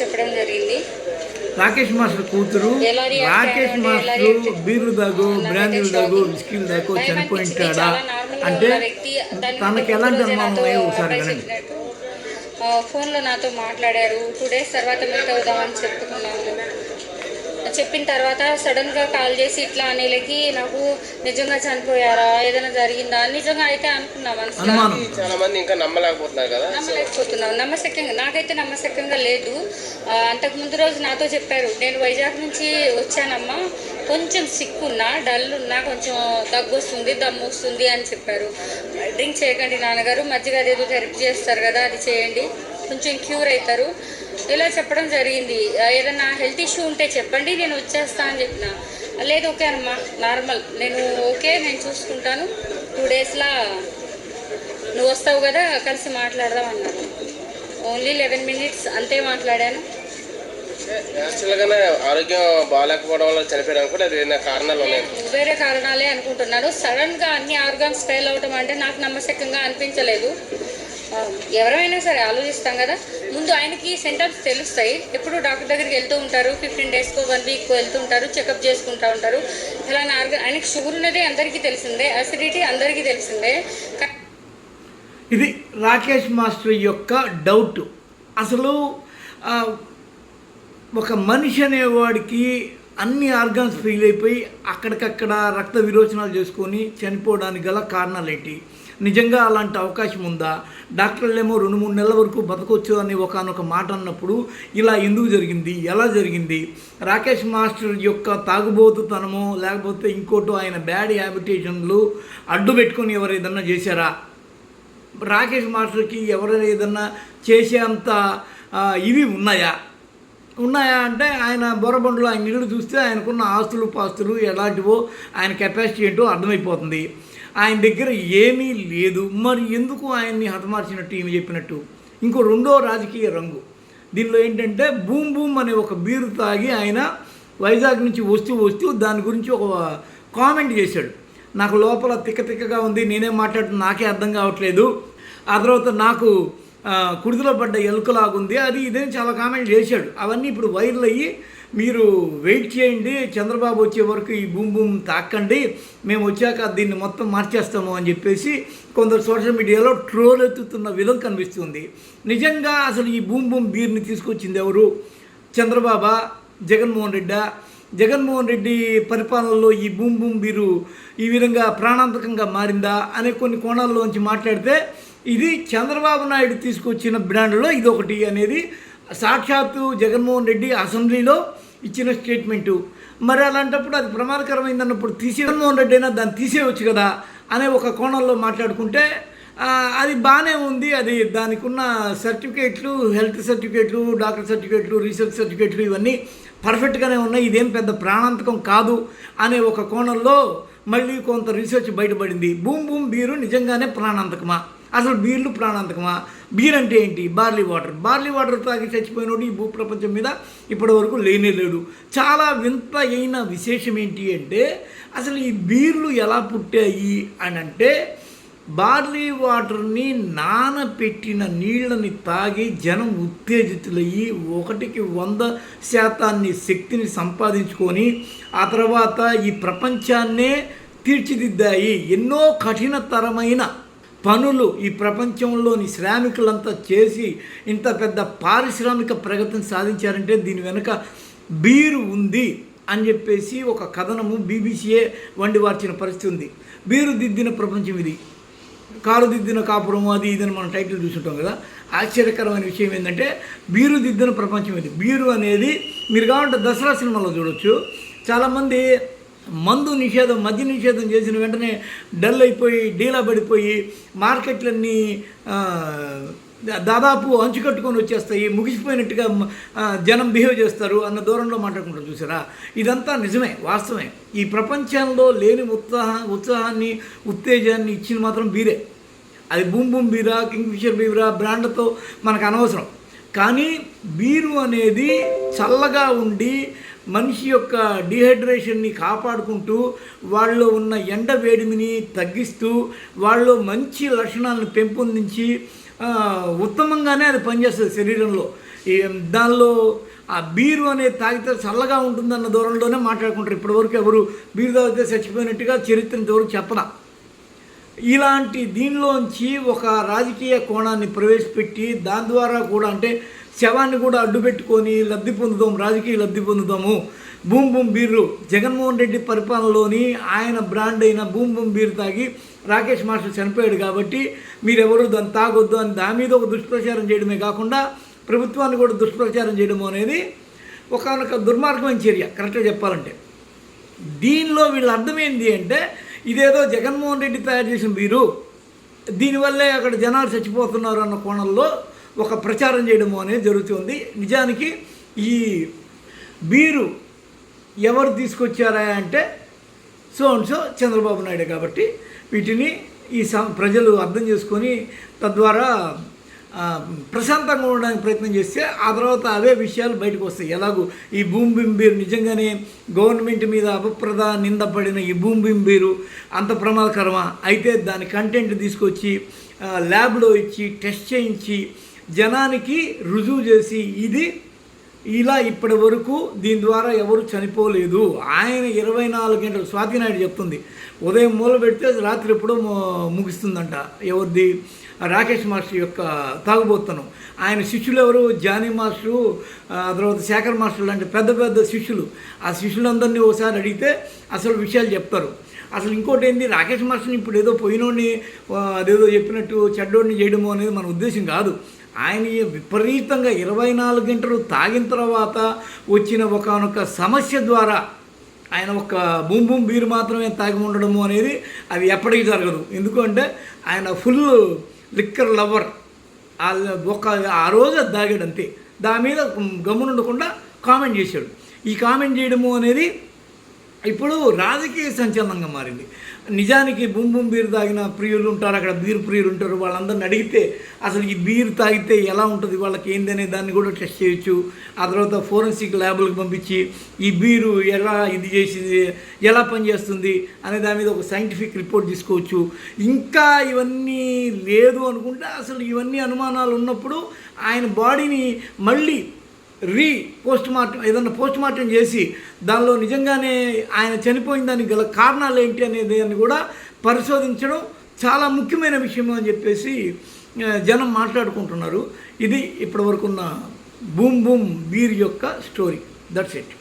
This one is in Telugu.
చెప్పడం జరిగింది. రాకేష్ మాస్టర్ కూతురు రాకేష్ మాస్టర్ బీర్లు దాగు బ్రాండీలు దాగు. విస్కీలు దాగు చనిపోయింటాడా? అంటే తనకి ఎలాంటి అనుమానం ఉన్నాయో ఒకసారి వినండి. ఫోన్లో నాతో మాట్లాడారు. టూ డేస్ తర్వాత మీట్ అవుదామని చెప్పుకున్నాము చెప్పిన తర్వాత సడన్గా కాల్ చేసి ఇట్లా అనేలకి నాకు నిజంగా చనిపోయారా? ఏదైనా జరిగిందా? నిజంగా అయితే అనుకున్నా చాలా మంది ఇంకా నమ్మలేకపోతున్నారు కదా నమ్మలేకపోతున్నాం. నమ్మశక్యంగా నాకైతే నమ్మశక్యంగా లేదు. అంతకు ముందు రోజు నాతో చెప్పారు నేను వైజాగ్ నుంచి వచ్చానమ్మా. కొంచెం సిక్ ఉన్నా డల్ ఉన్నా కొంచెం దగ్గు వస్తుంది దమ్ము వస్తుంది అని చెప్పారు. డ్రింక్ చేయకండి నాన్నగారు. మజ్జిగ అదేదో థెరపీ చేస్తారు కదా అది చేయండి. కొంచెం క్యూర్ అవుతారు. ఇలా చెప్పడం జరిగింది. ఆ, ఏదన్నా హెల్త్ ఇష్యూ ఉంటే చెప్పండి నేను వచ్చేస్తా అని చెప్పిన. లేదు ఓకే అమ్మా నార్మల్. నేను ఓకే నేను చూసుకుంటాను. టూ డేస్లా నువ్వు వస్తావు కదా కలిసి మాట్లాడదాం అన్నారు. ఓన్లీ లెవెన్ మినిట్స్ అంతే మాట్లాడాను. యాక్చువల్ గానే ఆరోగ్యం బాగాలేకపోవడం వల్ల చనిపోయడానికి కూడా అది ఏదైనా కారణాలు ఉన్నాయి? వేరే కారణాలే అనుకుంటున్నాను. సడన్గా అన్ని ఆర్గాన్స్ ఫెయిల్ అవటం అంటే నాకు నమ్మశక్యంగా అనిపించలేదు. ఎవరైనా సరే ఆలోచిస్తాం కదా. ముందు ఆయనకి సెంటర్స్ తెలుస్తాయి. ఎప్పుడు డాక్టర్ దగ్గరికి వెళ్తూ ఉంటారు. ఫిఫ్టీన్ డేస్కో వన్ వీక్ వెళ్తూ ఉంటారు. చెకప్ చేసుకుంటూ ఉంటారు. అలా ఆర్గన్ ఆయనకి షుగర్ ఉన్నదే అందరికీ తెలిసిందే. అసిడిటీ అందరికీ తెలిసిందే. కా- ఇది రాకేష్ మాస్టర్ యొక్క డౌట్ అసలు ఒక మనిషి అనేవాడికి అన్ని ఆర్గాన్స్ ఫెయిల్ అయిపోయి అక్కడికక్కడ రక్త విరోచనాలు చేసుకొని చనిపోవడానికి గల కారణాలు ఏంటి నిజంగా అలాంటి అవకాశం ఉందా? డాక్టర్లేమో రెండు మూడు నెలల వరకు బతకొచ్చు అని ఒకనొక మాట అన్నప్పుడు ఇలా ఎందుకు జరిగింది? ఎలా జరిగింది? రాకేష్ మాస్టర్ యొక్క తాగుబోతుతనమో లేకపోతే ఇంకోటో ఆయన బ్యాడ్ హ్యాబిటేషన్లు అడ్డు పెట్టుకొని ఎవరు ఏదన్నా చేశారా? రాకేష్ మాస్టర్కి ఎవరైనా ఏదన్నా చేసేంత ఇవి ఉన్నాయా? ఉన్నాయా అంటే ఆయన బొరబండులో ఆయన ఇల్లు చూస్తే ఆయనకున్న ఆస్తులు పాస్తులు ఎలాంటివో ఆయన కెపాసిటీ ఏంటో అర్థమైపోతుంది. ఆయన దగ్గర ఏమీ లేదు. మరి ఎందుకు ఆయన్ని హతమార్చినట్టు ఈమె చెప్పినట్టు? ఇంకో రెండో రాజకీయ రంగు. దీనిలో ఏంటంటే బూమ్ బూమ్ అనే ఒక బీరు తాగి ఆయన వైజాగ్ నుంచి వస్తూ వస్తూ దాని గురించి ఒక కామెంట్ చేశాడు. నాకు లోపల తిక్క తిక్కగా ఉంది నేనే మాట్లాడుతున్నా నాకే అర్థం కావట్లేదు. ఆ తర్వాత నాకు ఆ, కుడితిలో పడ్డ ఎలుకలాగుంది అది ఇదని చాలా కామెంట్ చేశాడు. అవన్నీ ఇప్పుడు వైరల్ అయ్యి మీరు వెయిట్ చేయండి చంద్రబాబు వచ్చే వరకు ఈ బూమ్ బూమ్ తాకండి మేము వచ్చాక దీన్ని మొత్తం మార్చేస్తాము అని చెప్పేసి కొందరు సోషల్ మీడియాలో ట్రోల్ ఎత్తుతున్న విధం కనిపిస్తుంది. నిజంగా అసలు ఈ బూమ్ బూమ్ బీర్ని తీసుకొచ్చింది ఎవరు? చంద్రబాబా జగన్మోహన్ రెడ్డా? జగన్మోహన్ రెడ్డి పరిపాలనలో ఈ బూమ్ బూమ్ బీరు ఈ విధంగా ప్రాణాంతకంగా మారిందా అనే కొన్ని కోణాల్లోంచి మాట్లాడితే ఇది చంద్రబాబు నాయుడు తీసుకొచ్చిన బ్రాండ్లో ఇది ఒకటి అనేది సాక్షాత్తు జగన్మోహన్ రెడ్డి అసెంబ్లీలో ఇచ్చిన స్టేట్మెంటు. మరి అలాంటప్పుడు అది ప్రమాదకరమైందన్నప్పుడు తీసి తీసే జగన్మోహన్ రెడ్డి అయినా దాన్ని తీసేయవచ్చు కదా అనే ఒక కోణంలో మాట్లాడుకుంటే అది బాగానే ఉంది. అది దానికి ఉన్న సర్టిఫికేట్లు హెల్త్ సర్టిఫికేట్లు డాక్టర్ సర్టిఫికేట్లు రీసెర్చ్ సర్టిఫికేట్లు ఇవన్నీ పర్ఫెక్ట్గానే ఉన్నాయి. ఇదేం పెద్ద ప్రాణాంతకం కాదు అనే ఒక కోణంలో మళ్ళీ కొంత రీసెర్చ్ బయటపడింది. భూమి భూమి బీరు నిజంగానే ప్రాణాంతకమా? అసలు బీర్లు ప్రాణాంతకమా? బీర్ అంటే ఏంటి? Barley water. బార్లీ వాటర్ తాగి చచ్చిపోయినోడు ఈ భూప్రపంచం మీద ఇప్పటి వరకు లేనే లేడు. చాలా వింత అయిన విశేషం ఏంటి అంటే అసలు ఈ బీర్లు ఎలా పుట్టాయి అని అంటే బార్లీ వాటర్ని నానపెట్టిన నీళ్ళని తాగి జనం ఉత్తేజితులయ్యి ఒకటికి వంద శాతాన్ని శక్తిని సంపాదించుకొని ఆ తర్వాత ఈ ప్రపంచాన్నే తీర్చిదిద్దాయి. ఎన్నో కఠినతరమైన పనులు ఈ ప్రపంచంలోని శ్రామికులంతా చేసి ఇంత పెద్ద పారిశ్రామిక ప్రగతిని సాధించారంటే దీని వెనుక బీరు ఉంది అని చెప్పేసి ఒక కథనము బీబీసీఏ వండి వార్చిన పరిస్థితి ఉంది. బీరు దిద్దిన ప్రపంచం ఇది. కారు దిద్దిన కాపురం అది ఇదని మనం టైటిల్ చూసుంటాం కదా. ఆశ్చర్యకరమైన విషయం ఏంటంటే బీరు దిద్దిన ప్రపంచం ఇది. బీరు అనేది మీరు కావాలంటే దసరా సినిమాలో చూడొచ్చు. చాలామంది మందు నిషేధం మద్య నిషేధం చేసిన వెంటనే డల్ అయిపోయి డీలా పడిపోయి మార్కెట్లన్నీ దాదాపు అంచు కట్టుకొని వచ్చేస్తాయి. ముగిసిపోయినట్టుగా జనం బిహేవ్ చేస్తారు అన్న దూరంలో మాట్లాడుకుంటారు చూసారా? ఇదంతా నిజమే వాస్తవమే. ఈ ప్రపంచంలో లేని ఉత్సాహ ఉత్సాహాన్ని ఉత్తేజాన్ని ఇచ్చింది మాత్రం బీరే. అది బూమ్ బూమ్ బీరా కింగ్ఫిషర్ బీరా బ్రాండ్తో మనకు అనవసరం. కానీ బీరు అనేది చల్లగా ఉండి మనిషి యొక్క డిహైడ్రేషన్ని కాపాడుకుంటూ వాళ్ళలో ఉన్న ఎండ వేడిమిని తగ్గిస్తూ వాళ్ళలో మంచి లక్షణాలను పెంపొందించి ఉత్తమంగానే అది పనిచేస్తుంది శరీరంలో. దానిలో ఆ బీరు అనేది తాగితే చల్లగా ఉంటుందన్న దూరంలోనే మాట్లాడుకుంటారు. ఇప్పటివరకు ఎవరు బీరు తాగితే చచ్చిపోయినట్టుగా చరిత్ర ఇంతవరకు చెప్పదా ఇలాంటి దీనిలోంచి ఒక రాజకీయ కోణాన్ని ప్రవేశపెట్టి దాని ద్వారా కూడా అంటే శవాన్ని కూడా అడ్డు పెట్టుకొని లబ్ధి పొందుదాం రాజకీయ లబ్ధి పొందుదాము. బూమ్ బూమ్ బీర్లు. జగన్మోహన్ రెడ్డి పరిపాలనలోని ఆయన బ్రాండ్ అయిన బూమ్ బూమ్ బీర్ తాగి రాకేష్ మాస్టర్ చనిపోయాడు కాబట్టి మీరెవరు దాన్ని తాగొద్దు అని దాని మీద ఒక దుష్ప్రచారం చేయడమే కాకుండా ప్రభుత్వాన్ని కూడా దుష్ప్రచారం చేయడం అనేది ఒక దుర్మార్గమైన చర్య. కరెక్ట్గా చెప్పాలంటే దీనిలో వీళ్ళ అర్థం ఏంటి అంటే ఇదేదో జగన్మోహన్ రెడ్డి తయారు చేసిన బీరు దీనివల్లే అక్కడ జనాలు చచ్చిపోతున్నారు అన్న కోణంలో ఒక ప్రచారం చేయడము అనేది జరుగుతుంది. నిజానికి ఈ బీరు ఎవరు తీసుకొచ్చారా అంటే so and so Chandrababu Naidu కాబట్టి వీటిని ఈ ప్రజలు అర్థం చేసుకొని తద్వారా ప్రశాంతంగా ఉండడానికి ప్రయత్నం చేస్తే ఆ తర్వాత అవే విషయాలు బయటకు వస్తాయి. ఎలాగూ ఈ భూమి బింబీరు నిజంగానే గవర్నమెంట్ మీద అపప్రద నిందపడిన ఈ భూమి బింబీరు అంత ప్రమాదకరమా? అయితే దాని కంటెంట్ తీసుకొచ్చి ల్యాబ్లో ఇచ్చి టెస్ట్ చేయించి జనానికి రుజువు చేసి ఇది ఇలా ఇప్పటి వరకు దీని ద్వారా ఎవరు చనిపోలేదు. ఆయన ఇరవై నాలుగు గంటలు స్వాతి నాయుడు చెప్తుంది. ఉదయం మూల పెడితే రాత్రి ఎప్పుడో ము- ముగుస్తుందంట ఎవరిది? రాకేష్ మాస్టర్ యొక్క తాగుబోతనం. ఆయన శిష్యులు ఎవరు? జానీ మాస్టరు తర్వాత శేఖర్ మాస్టర్ లాంటి పెద్ద పెద్ద శిష్యులు. ఆ శిష్యులందరినీ ఒకసారి అడిగితే అసలు విషయాలు చెప్తారు. అసలు ఇంకోటి ఏంటి రాకేష్ మాస్టర్ని ఇప్పుడు ఏదో పోయినోడిని అదేదో చెప్పినట్టు చెడ్డోడిని చేయడము అనేది మన ఉద్దేశం కాదు. ఆయన విపరీతంగా ఇరవై నాలుగు గంటలు తాగిన తర్వాత వచ్చిన ఒకనొక సమస్య ద్వారా ఆయన ఒక బూమ్ బూమ్ బీరు మాత్రమే తాగి ఉండడము అనేది అది ఎప్పటికీ జరగదు. ఎందుకంటే ఆయన ఫుల్ లిక్కర్ లవర్. ఒక ఆ రోజు తాగాడు అంతే. దాని మీద గమ్మునుండకుండా కామెంట్ చేశాడు. ఈ కామెంట్ చేయడము అనేది ఇప్పుడు రాజకీయ సంచలనంగా మారింది. నిజానికి బూమ్ బూమ్ బీరు తాగిన ప్రియులు ఉంటారు అక్కడ బీరు ప్రియులు ఉంటారు. వాళ్ళందరిని అడిగితే అసలు ఈ బీరు తాగితే ఎలా ఉంటుంది? వాళ్ళకి ఏంది అనే దాన్ని కూడా టెస్ట్ చేయొచ్చు. ఆ తర్వాత ఫోరెన్సిక్ ల్యాబ్లకు పంపించి ఈ బీరు ఎలా ఇది చేసింది? ఎలా పనిచేస్తుంది? అనే దాని మీద ఒక సైంటిఫిక్ రిపోర్ట్ తీసుకోవచ్చు. ఇంకా ఇవన్నీ లేదు అనుకుంటే అసలు ఇవన్నీ అనుమానాలు ఉన్నప్పుడు ఆయన బాడీని మళ్ళీ రీ పోస్ట్ మార్టం ఏదన్నా పోస్ట్ మార్టం చేసి దానిలో నిజంగానే ఆయన చనిపోయిన దానికి గల కారణాలు ఏంటి అనేది అని కూడా పరిశోధించడం చాలా ముఖ్యమైన విషయం అని చెప్పేసి జనం మాట్లాడుకుంటున్నారు. ఇది ఇప్పటివరకు ఉన్న బూమ్ బూమ్ బీర్ యొక్క స్టోరీ. That's it